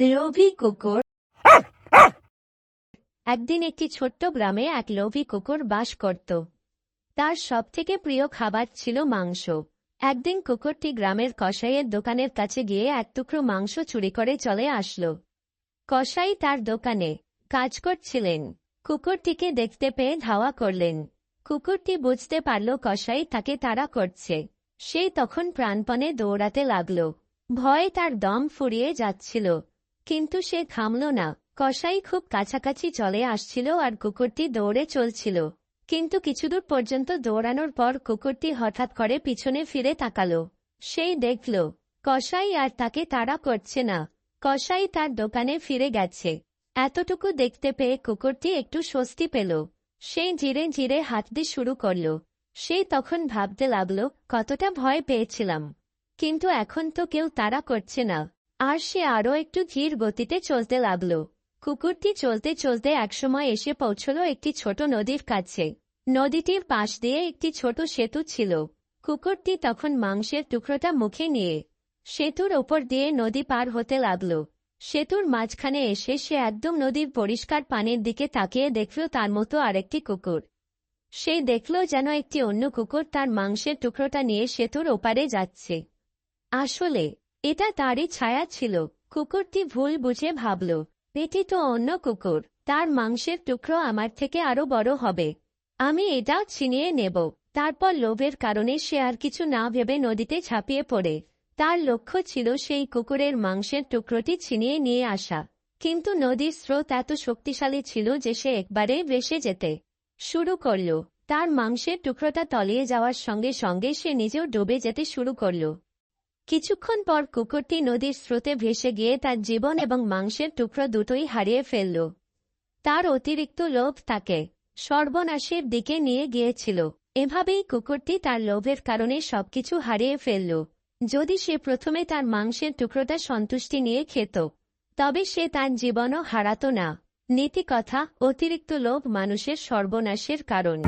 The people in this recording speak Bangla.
লোভী কুকুর একদিন একটি ছোট্ট গ্রামে এক লোভী কুকুর বাস করত। তার সবথেকে প্রিয় খাবার ছিল মাংস। একদিন কুকুরটি গ্রামের কসাইয়ের দোকানের কাছে গিয়ে এক টুকরো মাংস চুরি করে চলে আসল। কসাই তার দোকানে কাজ করছিলেন। কুকুরটিকে দেখতে পেয়ে ধাওয়া করলেন। কুকুরটি বুঝতে পারল কসাই তাকে তাড়া করছে। সেই তখন প্রাণপণে দৌড়াতে লাগল। ভয়ে তার দম ফুরিয়ে যাচ্ছিল। কিন্তু সে থামল না। কসাই খুব কাছাকাছি চলে আসছিল আর কুকুরটি দৌড়ে চলছিল। কিন্তু কিছুদূর পর্যন্ত দৌড়ানোর পর কুকুরটি হঠাৎ করে পিছনে ফিরে তাকাল। সেই দেখল, কসাই আর তাকে তাড়া করছে না। কসাই তার দোকানে ফিরে গেছে। এতটুকু দেখতে পেয়ে কুকুরটি একটু স্বস্তি পেল। সেই ধীরে ধীরে হাঁটতে শুরু করল। সে তখন ভাবতে লাগল, কতটা ভয় পেয়েছিলাম। কিন্তু এখন তো কেউ তাড়া করছে না। আর সে আরও একটু ধীর গতিতে চলতে লাগল। কুকুরটি চলতে চলতে একসময় এসে পৌঁছল একটি ছোট নদীর কাছে। নদীটির পাশ দিয়ে একটি ছোট সেতু ছিল। কুকুরটি তখন মাংসের টুকরোটা মুখে নিয়ে সেতুর ওপর দিয়ে নদী পার হতে লাগল। সেতুর মাঝখানে এসে সে একদম নদীর পরিষ্কার পানির দিকে তাকিয়ে দেখল তার মতো আরেকটি কুকুর। সে দেখল যেন একটি অন্য কুকুর তার মাংসের টুকরোটা নিয়ে সেতুর ওপারে যাচ্ছে। আসলে এটা তারই ছায়া ছিল। কুকুরটি ভুল বুঝে ভাবল এটি তো অন্য কুকুর, তার মাংসের টুকরো আমার থেকে আরও বড় হবে। আমি এটাও ছিনিয়ে নেব। তারপর লোভের কারণে সে আর কিছু না ভেবে নদীতে ঝাঁপিয়ে পড়ে। তার লক্ষ্য ছিল সেই কুকুরের মাংসের টুকরোটি ছিনিয়ে নিয়ে আসা। কিন্তু নদীর স্রোত এত শক্তিশালী ছিল যে সে একবারে ভেসে যেতে শুরু করল। তার মাংসের টুকরোটা তলিয়ে যাওয়ার সঙ্গে সঙ্গে সে নিজেও ডুবে যেতে শুরু করল। কিছুক্ষণ পর কুকুরটি নদীর স্রোতে ভেসে গিয়ে তার জীবন এবং মাংসের টুকরো দুটোই হারিয়ে ফেলল। তার অতিরিক্ত লোভ তাকে সর্বনাশের দিকে নিয়ে গিয়েছিল। এভাবেই কুকুরটি তার লোভের কারণে সবকিছু হারিয়ে ফেলল। যদি সে প্রথমে তার মাংসের টুকরোটা সন্তুষ্টি নিয়ে খেত, তবে সে তার জীবনও হারাত না। নীতি কথা অতিরিক্ত লোভ মানুষের সর্বনাশের কারণ।